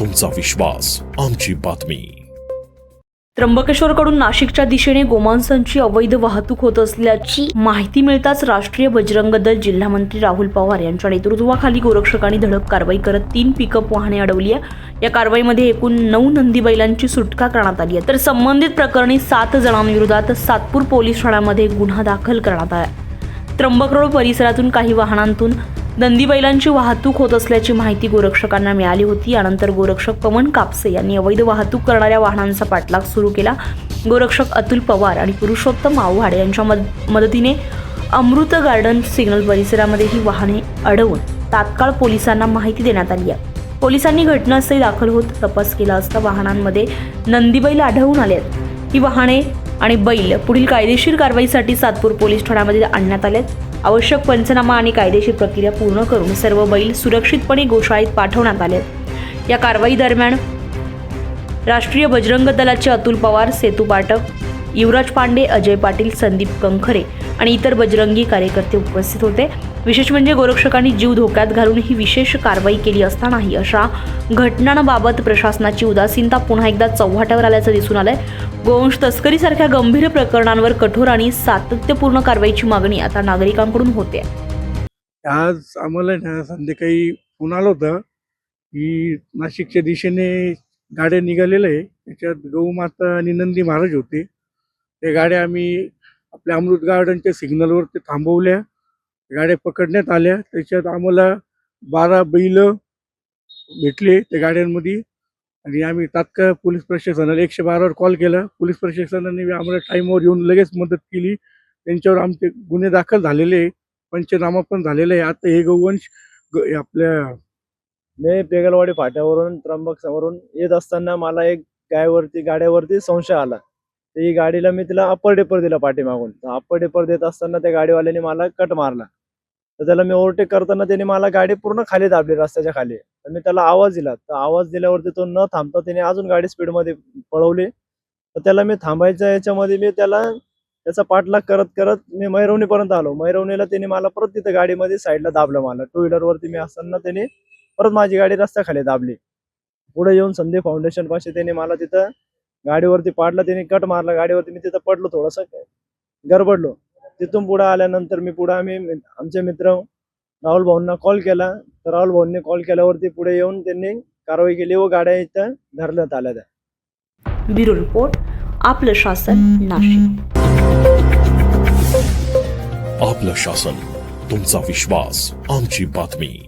तुमचा विश्वास आमची बातमी. त्र्यंबकेश्वरकडून नाशिकच्या दिशेने गोमांसांची अवैध वाहतूक होत असल्याची माहिती मिळताच राष्ट्रीय बजरंग दल जिल्हामंत्री राहुल पवार यांच्या नेतृत्वाखाली गोरक्षकांनी धडक कारवाई करत तीन पिकअप वाहने अडवली आहे. या कारवाईमध्ये एकूण नऊ नंदी बैलांची सुटका करण्यात आली आहे. तर संबंधित प्रकरणी सात जणांविरोधात सातपूर पोलीस ठाण्यामध्ये गुन्हा दाखल करण्यात आला त्र्यंबक रोड परिसरातून काही वाहनांतून नंदी बैलांची वाहतूक होत असल्याची माहिती गोरक्षकांना मिळाली होती. यानंतर गोरक्षक पवन कापसे यांनी अवैध वाहतूक करणाऱ्या वाहनांचा पाठलाग सुरू केला. गोरक्षक अतुल पवार आणि पुरुषोत्तम आव्हाडे यांच्या मद मदतीने अमृत गार्डन सिग्नल परिसरामध्ये ही वाहने अडवून तात्काळ पोलिसांना माहिती देण्यात आली आहे. पोलिसांनी घटनास्थळी दाखल होत तपास केला असता वाहनांमध्ये नंदीबैल आढळून आले आहेत. ही वाहने आणि बैल पुढील कायदेशीर कारवाईसाठी सातपूर पोलीस ठाण्यामध्ये आणण्यात आलेत. आवश्यक पंचनामा आणि कायदेशीर प्रक्रिया पूर्ण करून सर्व बैल सुरक्षितपणे गोशाळेत पाठवण्यात आले या कारवाई दरम्यान राष्ट्रीय बजरंग दलाचे अतुल पवार सेतू पाठक युवराज पांडे अजय पाटील संदीप कंखरे आणि इतर बजरंगी कार्यकर्ते उपस्थित होते. विशेष म्हणजे गोरक्षकांनी जीव धोक्यात घालून ही विशेष कारवाई केली असतानाही अशा घटनांबाबत प्रशासनाची उदासीनता पुन्हा एकदा चव्हाट्यावर आल्याचं दिसून आलंय. गोवंश तस्करीसारख्या गंभीर प्रकरणांवर कठोर आणि सातत्यपूर्ण कारवाईची मागणी आता नागरिकांकडून होते. आज आम्हाला ना संध्याकाळी फोन आलं होतं की नाशिकच्या दिशेने गाड्या निघालेल्या आहे. त्याच्यात गौमाता आणि नंदी महाराज होते. त्या गाड्या आम्ही आपल्या अमृत गार्डनच्या सिग्नलवर ते थांबवल्या. गाड्या पकडण्यात आल्या. त्याच्यात आम्हाला बारा बैल भेटले त्या गाड्यांमध्ये. आणि आम्ही तात्काळ पोलीस प्रशासनाला एकशे बारावर कॉल केला. पोलीस प्रशासनाने आम्हाला टाईमवर येऊन लगेच मदत केली. त्यांच्यावर आमचे गुन्हे दाखल झालेले पंचनामा पण झालेला आहे. आता हे गौवंश आपल्या मी बेगलवाडी फाट्यावरून त्र्यंबकवरून येत असताना मला एक गायवरती गाड्यावरती संशय आला. तर ही गाडीला मी तिला अप्पर डेपर दिला पाठीमागून. अप्पर डेपर देत असताना त्या गाडीवाल्याने मला कट मारला. तर त्याला मी ओव्हरटेक करताना त्याने मला गाडी पूर्ण खाली दाबली रस्त्याच्या खाली. तर मी त्याला आवाज दिला. तर आवाज दिल्यावरती तो न थांबता त्याने अजून गाडी स्पीडमध्ये पळवली. तर त्याला मी थांबायच्या याच्यामध्ये मी त्याला त्याचा पाठलाग करत करत मी मैरवणीपर्यंत आलो. मैरवणीला त्याने मला परत तिथं गाडीमध्ये साईडला दाबलं मला. टू व्हीलरवरती मी असताना त्याने परत माझी गाडी रस्त्याखाली दाबली. पुढे येऊन संदीप फाउंडेशन पाशी त्याने मला तिथं गाडीवरती पाडलं त्याने कट मारला. गाडीवरती मी तिथं पडलो थोडस. गडबडलो तिथून पुढे आल्यानंतर मी पुढे आम्ही आमचे मित्र राहुल भाऊंना कॉल केला. तर राहुल भाऊंनी कॉल केल्यावरती पुढे येऊन त्यांनी कारवाई केली व गाड्या इथं धरण्यात आल्या त्या. ब्युरो रिपोर्ट आपलं शासन नाशिक. आपलं शासन तुमचा विश्वास आमची बातमी.